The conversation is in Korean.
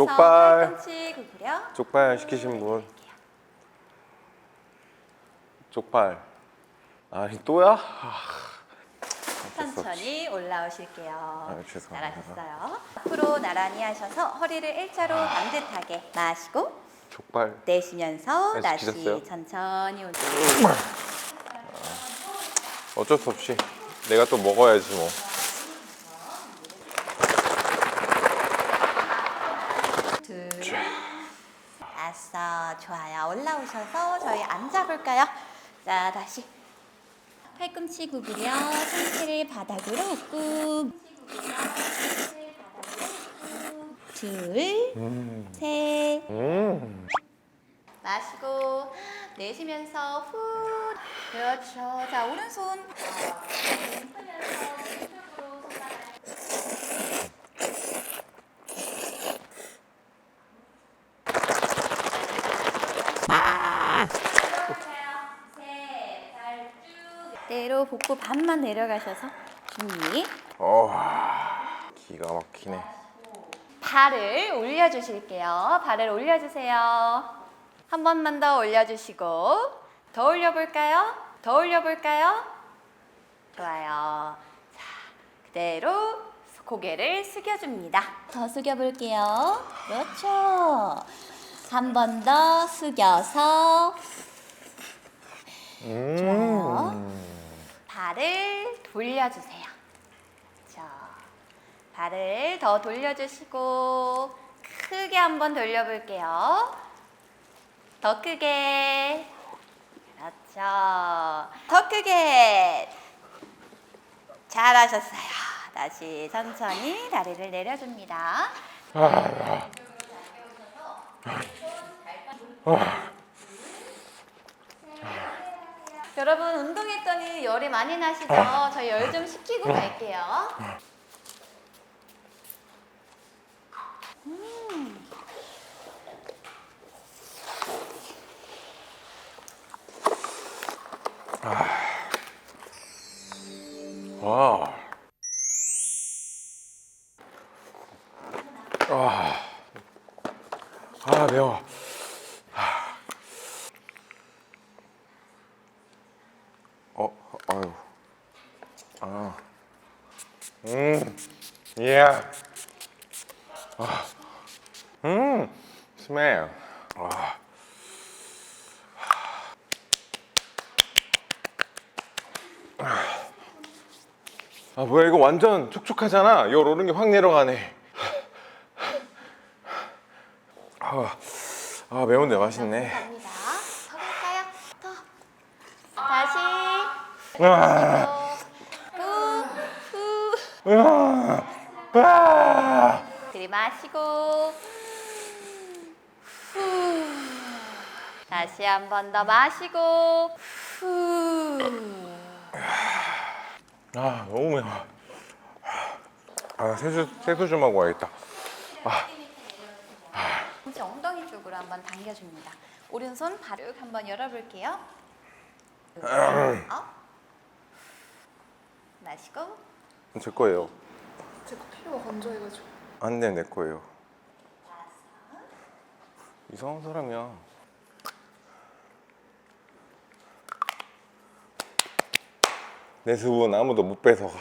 족발. 팔꿈치 구부려. 족발 시키신 분. 족발. 아니 또야? 아, 천천히 올라오실게요. 아, 죄송합니다. 잘하셨어요. 앞으로 나란히 하셔서 허리를 일자로 반듯하게 마시고 족발. 내쉬면서 아, 다시 시키셨어요? 천천히 오세요. 어쩔 수 없이 내가 또 먹어야지 뭐. 둘, 다섯, 좋아요. 올라오셔서 저희 앉아볼까요? 자, 다시 팔꿈치 구부려 상체를 바닥으로 꾹. 둘, 셋, 음. 마시고 내쉬면서 후. 그렇죠. 자, 오른손. 어, 펴면서 왼쪽으로 손가락 대로 복부 반만 내려가셔서 준비. 어, 기가 막히네. 발을 올려주실게요. 발을 올려주세요. 한 번만 더 올려주시고 더 올려볼까요? 더 올려볼까요? 좋아요. 자, 그대로 고개를 숙여줍니다. 더 숙여볼게요. 그렇죠. 한 번 더 숙여서 음. 발을 돌려주세요. 자, 발을 더 돌려주시고 크게 한번 돌려볼게요. 더 크게. 그렇죠. 더 크게. 잘하셨어요. 다시 천천히 다리를 내려줍니다. 여러분 운동했더니 열이 많이 나시죠? 저 열 좀 식히고 갈게요. 와. 아. 아, 매워. 어, 아유. 아. 음. 예. 아. 음. 스멜. 아. 아 뭐야 이거 완전 촉촉하잖아 열 오른 게 확 내려가네 아, 아 매운데 맛있네 갑니다. 더 갈까요? 더. 다시. 아, 후, 후. 아, 아. 들이마시고. 후. 다시 한 번 더 마시고. 후. 아 너무 매워 아 세수 세수 좀 하고 와야겠다 이제 엉덩이 쪽으로 한번 당겨줍니다. 오른손 바로 한번 열어볼게요. 어? 마시고 제 거예요. 제가 필요가 건조해가지고. 안 돼 내 거예요. 이상한 사람이야. 내 수분 아무도 못 뺏어가